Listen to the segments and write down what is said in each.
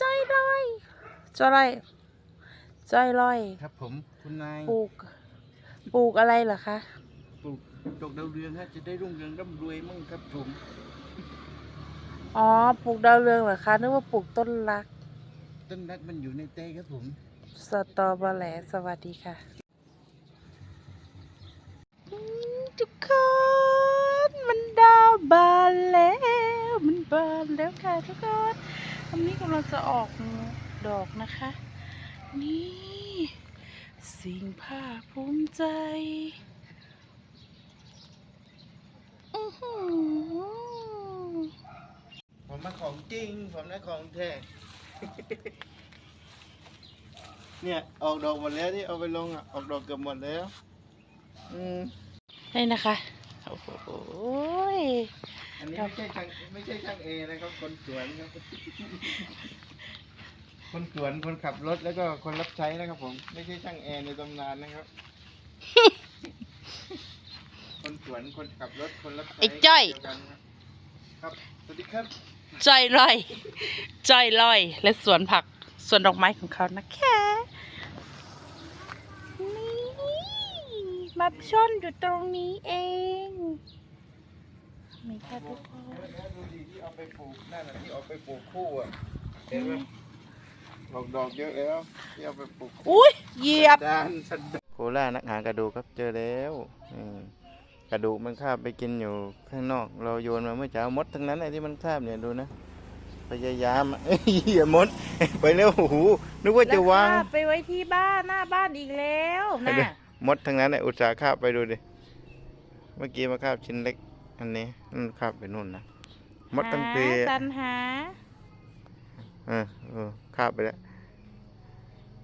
จอยลอยจอยลอยจอยลอยครับผมคุณนายปลูก ปลูกอะไรเหรอคะ ปลูกดอกดาวเรืองฮะจะได้รุ่งเรืองร่ำรวยมั่งครับผมอ๋อปลูกดาวเรืองเหรอคะนึกว่าปลูกต้นรัก ต้นรักมันอยู่ในเต้ครับผมสตอเบอร์แหลสวัสดีค่ะอืมทุกคนมันดาวบานแล้ว มันบานแล้วค่ะทุกคนอั นนี้กำลังจะออกดอกนะคะ นี่ สิ่งภาคภูมิใจอื้อหือผมมาของจริง ผมนะของแท้เนี่ย ออกดอกหมดแล้วที่เอาไปลงอะ ออกดอกเกือบหมดแล้ว อืมนี่นะคะ โอ้โหยอันนี้ไม่ใช่ช่างไม่ใช่ช่างเอนะครับ คนสวนครับ คนสวนคนขับรถแล้วก็คนรับใช้นะครับผม ไม่ใช่ช่างแอร์ในตำนานนะครับ คนสวนคนขับรถคนรับใช้ไอ้จ้อย เดีวกันครับครับ สวัสดีครับ จอยลอยจอยลอย และสวนผักสวนดอกไม้ของเขานะคะนี่มาช่อนอยู่ตรงนี้เองมี ค่ะทุกคนแล้วดูดิที่เอาไปปลูกนั่นน่ะที่เอาไปปลูกคู่อะเห็นไหมดอกดอกเยอะแล้วที่เอาไปปลูกคู่อุ้ยเหยียบดานสันดานโคล่านักหากระดูกครับเจอแล้วอืมกระดูกมันคาบไปกินอยู่ข้างนอก เราโยนมาเมื่อเช้ามดทั้งนั้นไอ้ที่มันคาบเนี่ยดูนะ พยายามอะเอ้ยอย่ามด ไปเร็วโอ้โหนึกว่าจะวาง แล้วข้ไปไว้ที่บ้านหน้าบ้านอีกแล้วนะเดี๋ยวมดทั้งนั้นไอ้อุตสาห์คาบไปดูดิ เมื่อกี้มาคาบชิ้นเล็ก อันนี้นั่นคาบไปนู่นนะมดตั้งเพหาสันหาเออเออคาบไปแล้ว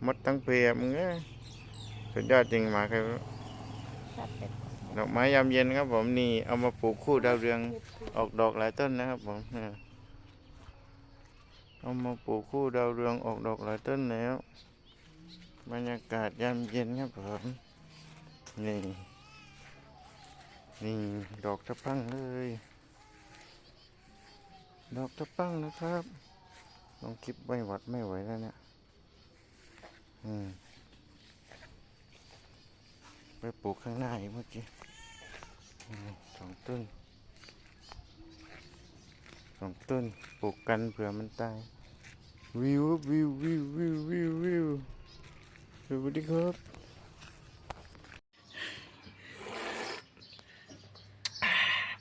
มดตั้งเพมึงเอ้ยสุดยอดจริงหมาใครไม่รู้ดอกไม้ยามเย็นครับผมนี่เอามาปลูกคู่ดาวเรืองออกดอกหลายต้นนะครับผมเออเอามาปลูกคู่ดาวเรืองออกดอกหลายต้นแล้ว บรรยากาศยามเย็นครับผมนี่ นี่ดอกตะพังเลย ดอกตะพังนะครับ ลองคลิปไม่หวัดไม่ไหวแล้วเนี่ย อืม ไปปลูกข้างหน้าเมื่อกี้สองต้นสองต้นปลูกกันเผื่อมันตาย วิววิววิววิววิววิวสวัสดีครับ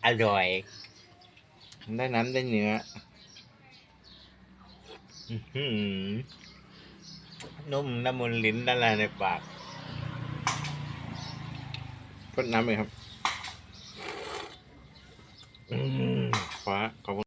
อร่อย ได้น้ำได้เนื้ออื้อหือนุ่มน้ำมันลิ้นละลายในปากพ่นน้ำเลยครับอืมฟ้าขอบคุณ